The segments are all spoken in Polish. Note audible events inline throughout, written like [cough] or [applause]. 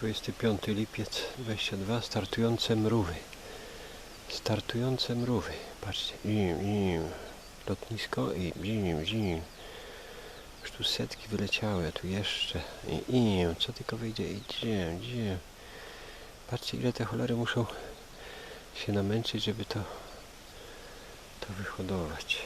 25 lipiec 22 startujące mrówy. Startujące mrówy. Patrzcie. Im, im. Lotnisko i zim, zim. Już tu setki wyleciały, a tu jeszcze. I im. Co tylko wyjdzie. Idzie, idzie. Patrzcie ile te cholery muszą się namęczyć, żeby to to wyhodować.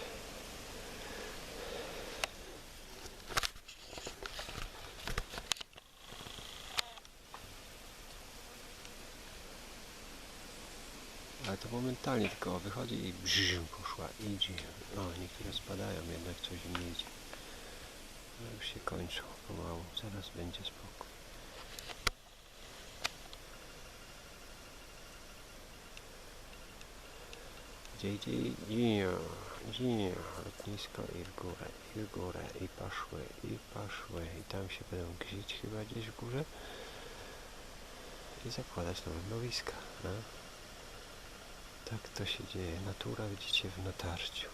Ale to momentalnie tylko wychodzi i brzym poszła, idzie. O, niektóre spadają, jednak coś im idzie. No już się kończą pomału, zaraz będzie spokój. Gdzie idzie? Idzie. Lotnisko i w górę, i w górę, i poszły, i poszły. I tam się będą gzić chyba gdzieś w górze. I zakładać nowe mrowiska. A? Tak to się dzieje. Natura widzicie w natarciu.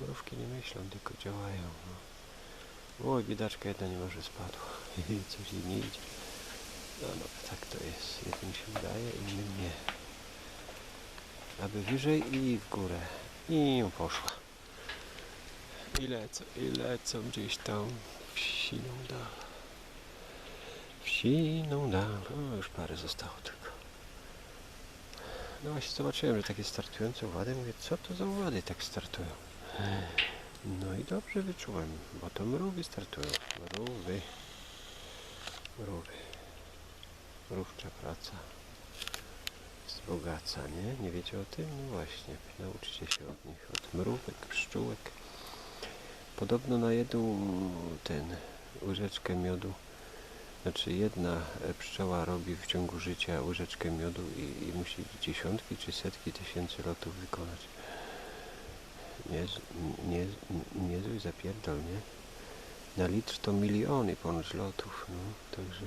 Mrówki nie myślą, tylko działają. No. Oj, biedaczka jedna nie może spadła. [laughs] Coś jej nie idzie. No, no, tak to jest. Jednym się udaje, innym nie. Aby wyżej i w górę. I poszła. I lecą, i lecą gdzieś tam w siną dal. W dal. O, już parę zostało tylko. No właśnie zobaczyłem, że takie startujące owady. Mówię, co to za owady tak startują? No i dobrze wyczułem, bo to mrówy startują. Mrówy. Mrówy. Mrówcza praca. Wzbogaca, nie? Nie wiecie o tym? No właśnie, nauczcie się od nich. Od mrówek, pszczółek. Podobno na jedną ten łyżeczkę miodu znaczy jedna e, pszczoła robi w ciągu życia łyżeczkę miodu i, i musi dziesiątki czy setki tysięcy lotów wykonać. Nie, nie, niezły zapierdol, nie? Na litr to miliony ponoć lotów, no, także...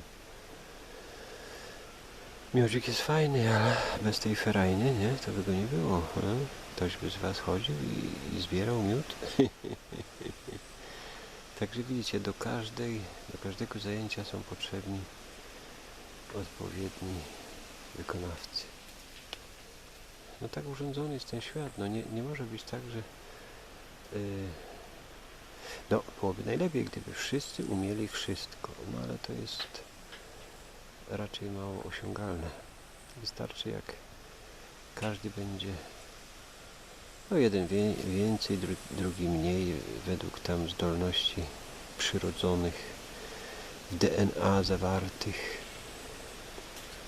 Miodzik jest fajny, ale bez tej ferajny, nie? To by go nie było, no? Ktoś by z Was chodził i, i zbierał miód? [laughs] Także widzicie, do każdej, każdego zajęcia są potrzebni odpowiedni wykonawcy. No tak urządzony jest ten świat. No nie, nie może być tak, że yy, no byłoby najlepiej, gdyby wszyscy umieli wszystko. No ale to jest raczej mało osiągalne. Wystarczy jak każdy będzie no jeden więcej, dru, drugi mniej, według tam zdolności przyrodzonych, DNA zawartych.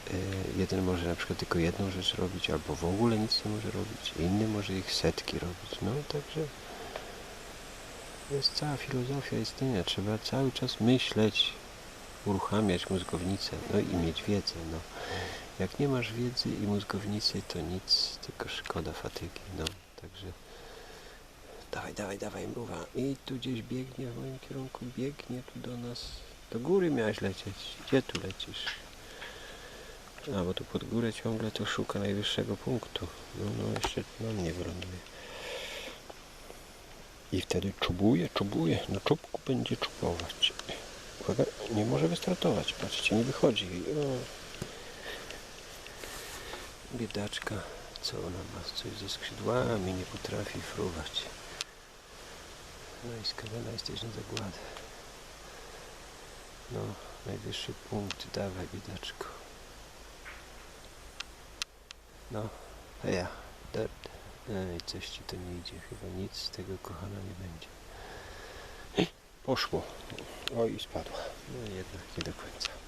E, jeden może na przykład tylko jedną rzecz robić, albo w ogóle nic nie może robić, inny może ich setki robić. No także jest cała filozofia istnienia. Trzeba cały czas myśleć, uruchamiać mózgownicę, no i mieć wiedzę. No. Jak nie masz wiedzy i mózgownicy, to nic, tylko szkoda fatygi. No. Także dawaj, dawaj, dawaj, mruwa. I tu gdzieś biegnie w moim kierunku, biegnie tu do nas. Do góry miałeś lecieć. Gdzie tu lecisz? A, bo tu pod górę ciągle to szuka najwyższego punktu. No, no, jeszcze na mnie wyląduje. I wtedy czubuje, czubuje. Na czubku będzie czubować. Uwaga, nie może wystartować. Patrzcie, nie wychodzi. O. Biedaczka. Co ona ma coś ze skrzydłami, nie potrafi fruwać. No i skazana jesteś na zagładę. No, najwyższy punkt, dawaj biedaczko. No, ja, dart. Ej, coś ci to nie idzie, chyba nic z tego kochana nie będzie. Poszło. Oj, spadła. No jednak nie do końca.